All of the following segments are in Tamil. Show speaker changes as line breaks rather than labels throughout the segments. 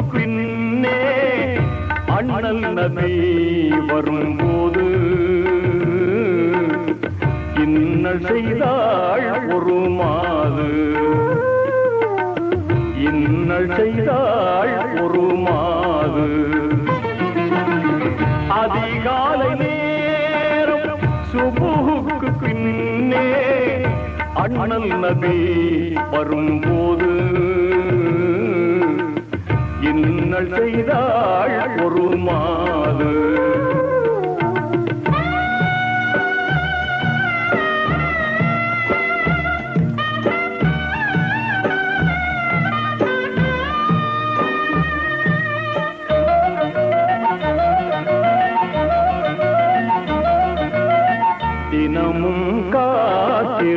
சுபுகுக்கு பின்னே அண்ணல் நபி வரும்போது இன்னல் செய்தாள் ஒரு மாது. இன்னல் செய்தாள் ஒரு மாது. அதிகாலை நேரம் சுபுகுக்கு பின்னே அண்ணல் நபி வரும்போது நாள் செய்தாள் ஒரு மாது. தினமும் காத்திருப்பாளே.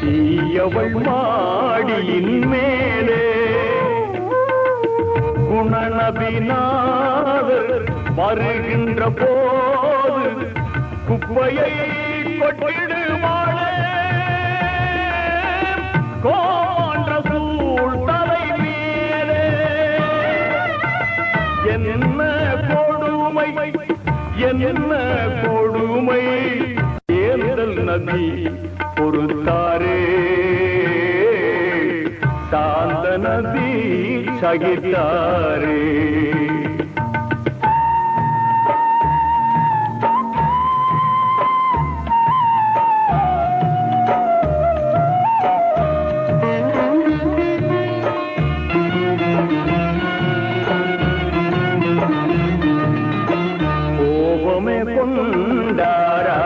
தீயவள் மாடியின் மேலே குணநபிநாதர் வருகின்ற போது குப்பையை கொட்டிடுவாளே கோன்ற சூழ் தலை மேலே. என்ன கொடுமை? என்ன கொடுமை? ஏதல் நதி பொறுத்தாரே. சகித்தாரே கோபமே கொண்டாரா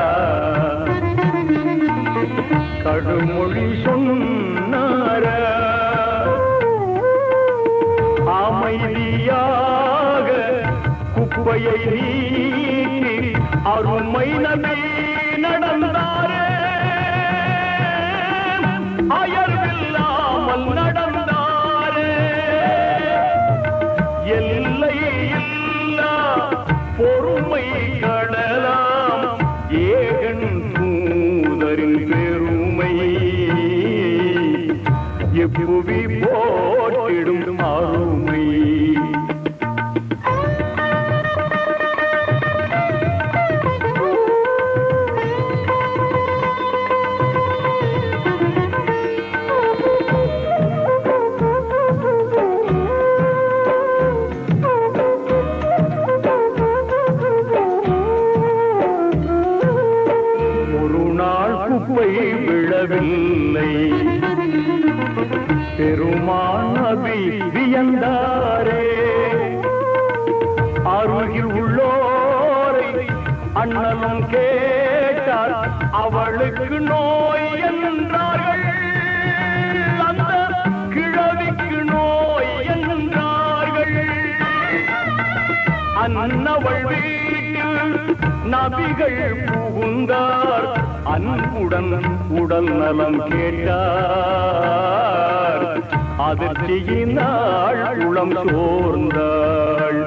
கடுமொழி சொன்னாரா குவையை நீக்கி அருமை நபி நடந்தாரே. அயர்வில்லாமல் நடந்தாரே. எல்லை இல்லா பொறுமை கடலாம். ஏகன் தூதரின் பெருமை. எப்புவி போட்டிடும் அருமை. விழவில்லை. பெருமான் நபி வியந்தாரே அருகில் உள்ளோரை அண்ணலும் கேட்டார் அவளுக்கு நோய் என்றார்கள். அந்த கிழவிக்கு நோய் என்றார்கள். அன்னவள் வீட்டில் நபிகள் புகுந்தார் அன்புடன் உடல் நலம் கேட்டார். அதிர்ச்சியினால் உளம் சோர்ந்தாள்.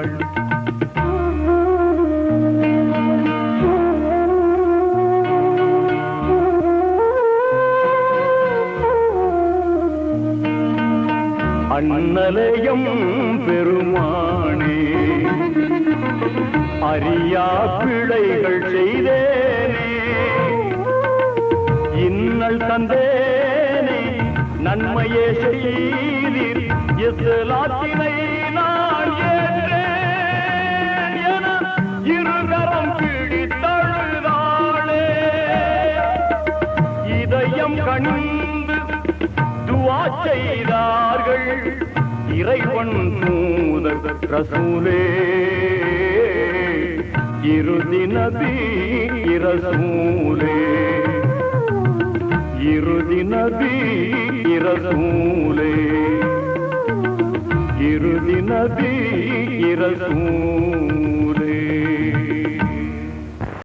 அண்ணலயம் பெருமானே அறியா பிழ நீங்கள் தந்தேனே நன்மையே செய்தீர். இஸ்லாத்தினை நான் ஏற்றேன் என இருகரம் பிடித்தழுதாளே. இதயம் கணிந்து துவா செய்தார்கள் இறைவன் தூதர் ரசூலே. இறுதி நபி இரசூலே இறுதி நபி இரசூலே. இறுதி நபி இரசூலே